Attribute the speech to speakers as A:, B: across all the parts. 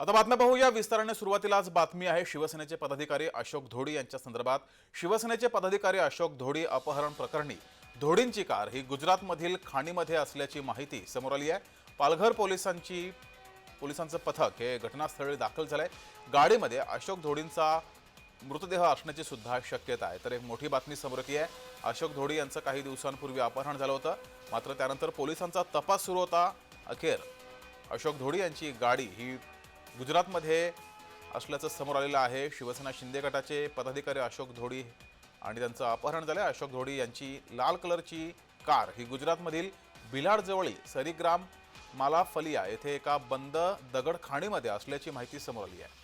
A: आता बातम्या पाहूया. विस्ताराने सुरुवातीला आज बातमी आहे. शिवसेनेचे पदाधिकारी अशोक धोडी यांच्या संदर्भात. शिवसेनेचे पदाधिकारी अशोक धोडी अपहरण प्रकरणी धोडींची कार ही गुजरातमधील खाणीमध्ये असल्याची माहिती समोर आली आहे. पालघर पोलिसांची पोलिसांचं पथक हे घटनास्थळी दाखल झालंय. गाडीमध्ये अशोक धोडींचा मृतदेह असण्याची सुद्धा शक्यता आहे. तर एक मोठी बातमी समोर येते. आहे अशोक धोडी यांचं काही दिवसांपूर्वी अपहरण झालं होतं. मात्र त्यानंतर पोलिसांचा तपास सुरू होता. अखेर अशोक धोडी यांची गाडी ही गुजरातमध्ये असल्याचं समोर आलेलं आहे. शिवसेना शिंदे गटाचे पदाधिकारी अशोक धोडी आणि त्यांचं अपहरण झालं अशोक धोडी यांची लाल कलरची कार ही गुजरातमधील बिलाडजवळील सरीग्राम मालाफलिया येथे एका बंद दगड खाणीमध्ये असल्याची माहिती समोर आली आहे.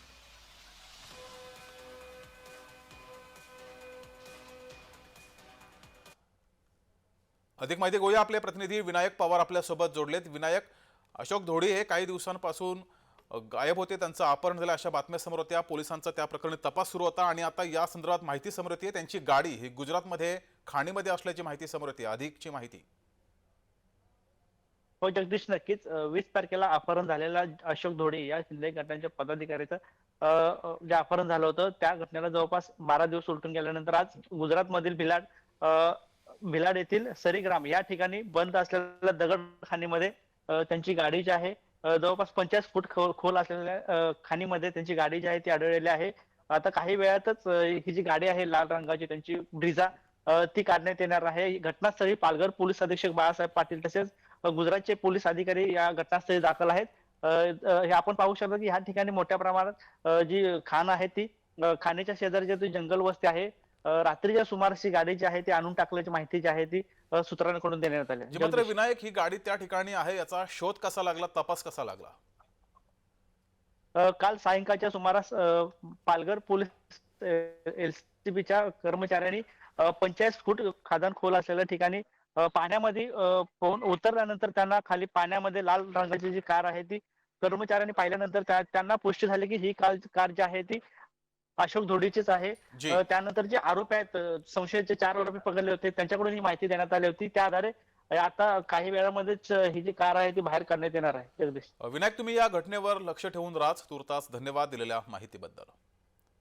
A: अधिक माहिती घेऊया. आपले प्रतिनिधी विनायक पवार आपल्यासोबत जोडलेत. विनायक अशोक धोडी हे काही दिवसांपासून गायब होते त्यांचं अपहरण झालं अशा बातम्या समोर होत्या. पोलिसांचा त्या प्रकरणी तपास सुरू होता आणि आता या संदर्भात माहिती समोर येते. त्यांची गाडी ही गुजरातमध्ये खाणीमध्ये असल्याची माहिती समोर येते. अधिकची माहिती.
B: हो जगदीश नक्कीच. वीस तारखेला अपहरण झालेला अशोक धोडे या शिंदे गटांच्या पदाधिकाऱ्याचं जे अपहरण झालं होतं त्या घटनेला जवळपास बारा दिवस उलटून गेल्यानंतर आज गुजरातमधील भिलाड भिलाड येथील सरीग्राम या ठिकाणी बंद असलेल्या दगडखानीमध्ये त्यांची गाडी जी आहे जवळपास पंचाळीस फूट खोल खोल असलेल्या खाणीमध्ये त्यांची गाडी जी आहे ती आढळलेली आहे. आता काही वेळातच ही जी गाडी आहे लाल रंगाची त्यांची ब्रिझा ती काढण्यात येणार आहे. घटनास्थळी पालघर पोलीस अधीक्षक बाळासाहेब पाटील तसेच गुजरातचे पोलीस अधिकारी या घटनास्थळी दाखल आहेत. हे आपण पाहू शकतो की ह्या ठिकाणी मोठ्या प्रमाणात जी खाण आहे ती अ, खाणीच्या शेजारी जी जंगल वस्ती आहे रात्रीच्या सुमारास ही गाडी जी आहे ती आणून टाकल्याची माहिती जी आहे ती अ, सूत्रांकडून देण्यात आली.
A: जी मात्र. विनायक ही गाडी त्या ठिकाणी आहे याचा शोध कसा लागला तपास कसा लागला
B: अ, काल सायंकाळच्या सुमारास अ, पालघर पोलीस एलसीबीच्या कर्मचाऱ्यांनी पंचाळीस फूट खादान खोल असलेल्या ठिकाणी अ, पाण्यामध्ये अ, पोहून उतरल्यानंतर त्यांना खाली पाण्यामध्ये लाल रंगाची जी कार आहे ती कर्मचाऱ्यांनी पाहिल्यानंतर त्या- त्यांना पुष्टी झाली की ही कार कार जी आहे ती अशोक धोडीचीच आहे.
A: जी.
B: अ, त्यानंतर जे आरोपी आहेत संशयाचे चार आरोपी पकडले होते त्यांच्याकडून ही माहिती देण्यात आली होती. त्या आधारे अ, आता काही वेळामध्येच अ, ही जी कार आहे ती बाहेर काढण्यात येणार आहे. जगदीश.
A: विनायक तुम्ही या घटनेवर लक्ष ठेवून राहत तुर्तास धन्यवाद दिलेल्या माहितीबद्दल.